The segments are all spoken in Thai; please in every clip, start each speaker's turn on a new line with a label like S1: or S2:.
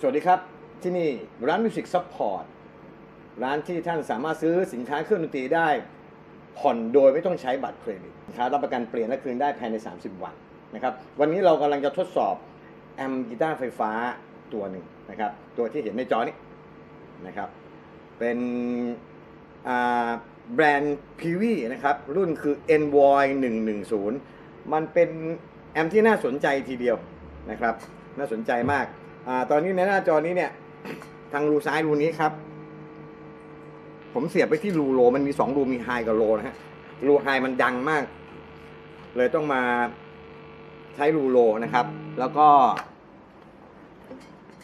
S1: สวัสดีครับ ที่นี่ร้านมิวสิกซัพพอร์ตร้านที่ท่านสามารถซื้อสินค้าเครื่องดนตรีได้ ผ่อนโดยไม่ต้องใช้บัตรเครดิตสินค้ารับประกันเปลี่ยนและคืนได้ภายใน 30 วันนะครับวันนี้เรากำลังจะทดสอบแอมกีตาร์ไฟฟ้าตัวหนึ่งนะครับตัวที่เห็นในจอนี้นะครับเป็นแบรนด์ PV นะครับรุ่นคือ Envoy 110 มันเป็นแอมที่น่าสนใจทีเดียวนะครับน่าสนใจมาก อาตอนนี้ในหน้าจอนี้เนี่ย ทางรูซ้ายรูนี้ครับ ผมเสียบไปที่รูโล มันมีสองรูมีไฮกับโลนะฮะรูไฮมันดังมาก เลยต้องมาใช้รูโลนะครับ แล้วก็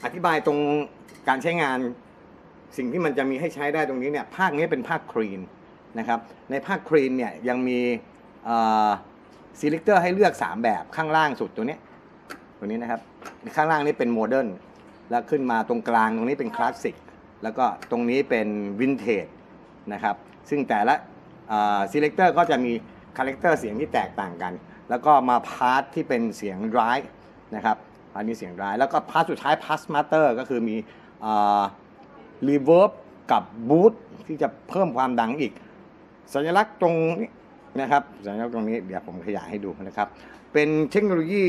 S1: อธิบายตรงการใช้งานสิ่งที่มันจะมีให้ใช้ได้ตรงนี้เนี่ย ภาคนี้เป็นภาคครีนนะครับ ในภาคครีนเนี่ยยังมีซีเลคเตอร์ให้เลือก 3 แบบข้างล่างสุดตัวนี้ ตัวนี้นะครับ ข้างล่างนี่เป็นโมเดิร์นแล้วขึ้นมาตรงกลางตรงนี้เป็นคลาสสิกแล้วก็ตรงนี้เป็นวินเทจนะครับ ซึ่งแต่ละซีเลคเตอร์ก็จะมีคาแรคเตอร์เสียงที่แตกต่างกัน แล้วก็มาพาร์ทที่เป็นเสียงร้ายนะครับอันนี้เสียงร้าย แล้วก็พาร์ทสุดท้ายพาสมาสเตอร์ก็คือมีรีเวิร์บกับบูทที่จะเพิ่มความดังอีก สัญลักษณ์ตรงนี้นะครับสัญลักษณ์ตรงนี้เดี๋ยวผมขยายให้ดูนะครับ เป็นเทคโนโลยี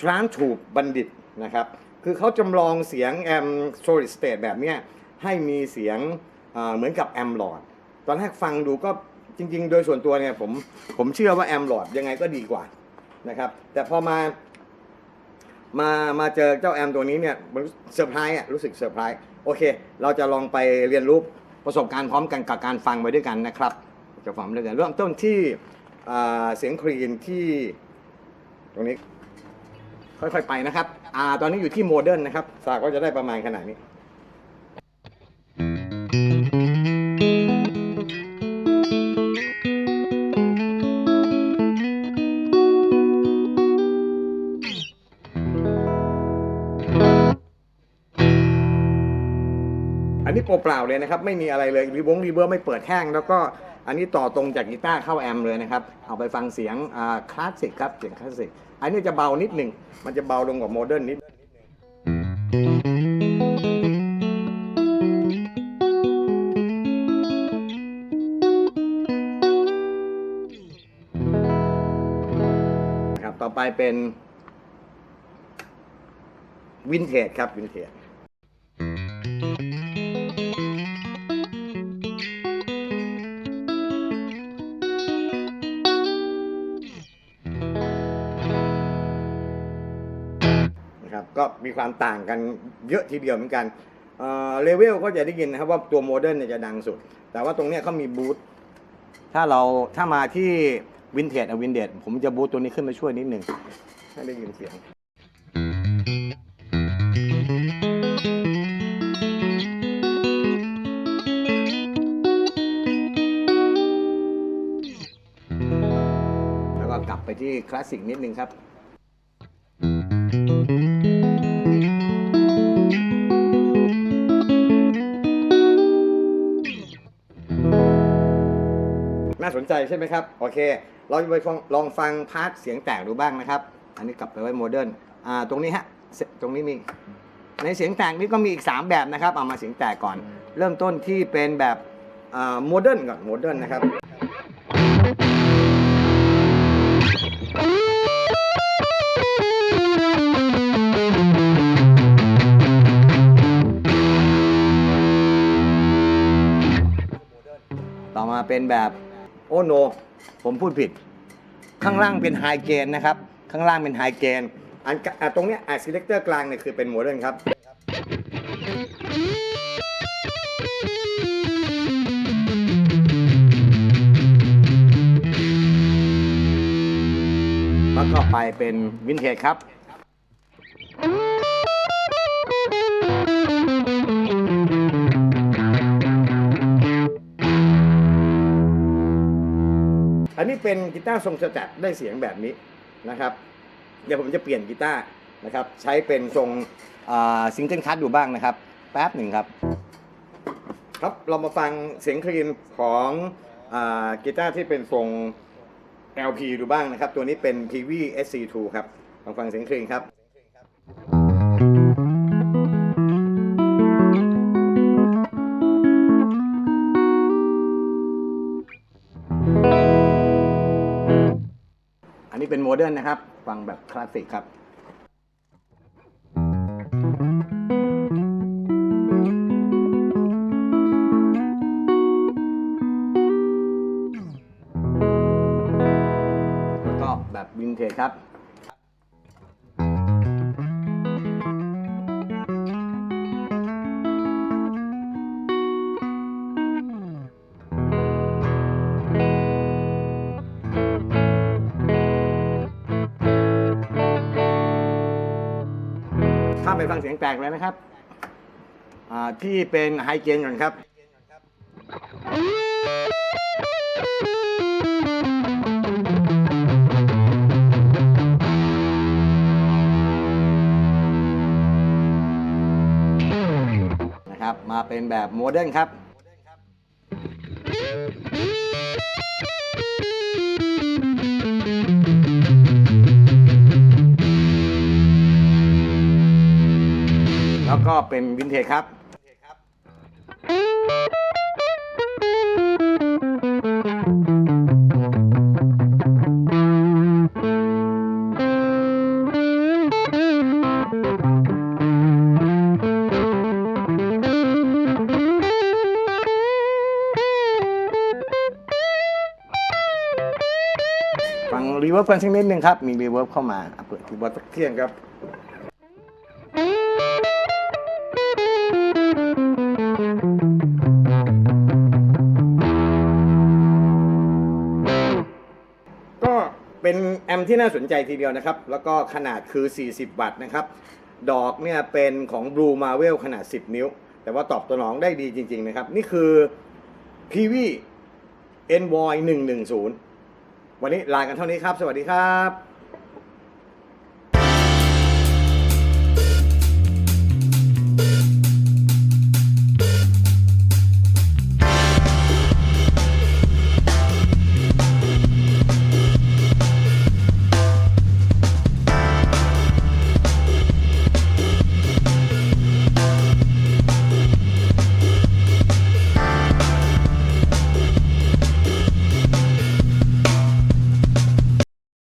S1: ทรานทูบบัณฑิตนะครับ คือเขาจำลองเสียงแอมโซลิดสเตทแบบนี้ให้มีเสียงเหมือนกับแอมหลอด ตอนแรกฟังดูก็จริง ๆ โดยส่วนตัวเนี่ยผมผมเชื่อว่าแอมหลอดยังไงก็ดีกว่านะครับ แต่พอมามามาเจอเจ้าแอมตัวนี้เนี่ยมันเซอร์ไพรส์อะรู้สึกเซอร์ไพรส์โอเค เราจะลองไปเรียนรู้ประสบการณ์พร้อมกันกับการฟังไปด้วยกันนะครับจะฟังไปด้วยกันเริ่มต้นที่ เสียงครีนที่ตรงนี้ ค่อยๆไปนะครับอ่าตอนนี้อยู่ที่โมเดิร์นนะครับสากก็จะได้ประมาณขนาดนี้อันนี้เปล่าๆเลยนะครับ ไม่มีอะไรเลยรีวงรีเบอร์ไม่เปิดแห้งแล้วก็ อันนี้ต่อตรงจากกีตาร์เข้าแอมเลยนะครับ เอาไปฟังเสียงคลาสสิกครับ เสียงคลาสสิก อันนี้จะเบานิดหนึ่ง มันจะเบาลงกว่าโมเดิร์นนิดครับ ต่อไปเป็นวินเทจครับวินเทจ ก็มีความต่างกันเยอะทีเดียวเหมือนกันเลเวลก็จะได้ยินนะครับว่าตัวโมเดิร์นเนี่ยจะดังสุด แต่ว่าตรงนี้เขามีบูทถ้าเราถ้ามาที่วินเทจอะวินเทจผมจะบูตตัวนี้ขึ้นมาช่วยนิดหนึ่งให้ได้ยินเสียงแล้วก็กลับไปที่คลาสสิกนิดนึงครับ น่าสนใจใช่ไหมครับ โอเค เราจะไปลองฟังพาร์ทเสียงแตกดูบ้างนะครับ อันนี้กลับไปไว้โมเดิร์นอ่าตรงนี้ฮะตรงนี้มีในเสียงแตกนี้ก็มีอีก 3 แบบนะครับ เอามาเสียงแตกก่อน เริ่มต้นที่เป็นแบบอ่าโมเดิร์นก่อนโมเดิร์นนะครับต่อมาเป็นแบบ อ้โน ผมพูดผิด ข้างล่างเป็นไฮเกนนะครับ ข้างล่างเป็นไฮเกนอันกอะตรงเนี้ยอะซีเลคเตอร์กลางเนี่ยคือเป็นโมเดิร์นครับแล้วก็ไปเป็นวินเทจครับ อันนี้เป็นกีตาร์ทรงสแตทได้เสียงแบบนี้นะครับ เดี๋ยวผมจะเปลี่ยนกีตาร์นะครับใช้เป็นทรงซิงเกิลคัทดูบ้างนะครับ แป๊บหนึ่งครับ ครับเรามาฟังเสียงคลีนของอกีตาร์ที่เป็นทรง LP ดูบ้างนะครับ ตัวนี้เป็น PV SC2 ครับลองฟังเสียงคลีนครับ เป็นโมเดิร์นนะครับ ฟังแบบคลาสสิกครับ ข้าไปฟังเสียงแตกเลยนะครับอ่าที่เป็นไฮเกนก่อนครับนะครับมาเป็นแบบโมเดิร์นครับ แล้วก็เป็นวินเทจครับฟังรีเวิร์บกันสักนิดนึงครับ มีรีเวิร์บเข้ามาอะเปิดคีย์บอร์ดสักเที่ยงครับ ที่น่าสนใจทีเดียวนะครับ แล้วก็ขนาดคือ 40 วัตต์นะครับ ดอกเนี่ยเป็นของ Blue Marvel ขนาด 10 นิ้ว แต่ว่าตอบสนองได้ดีจริง ๆ นะครับ นี่คือ PV Envoy 110 วันนี้ลากันเท่านี้ครับ สวัสดีครับ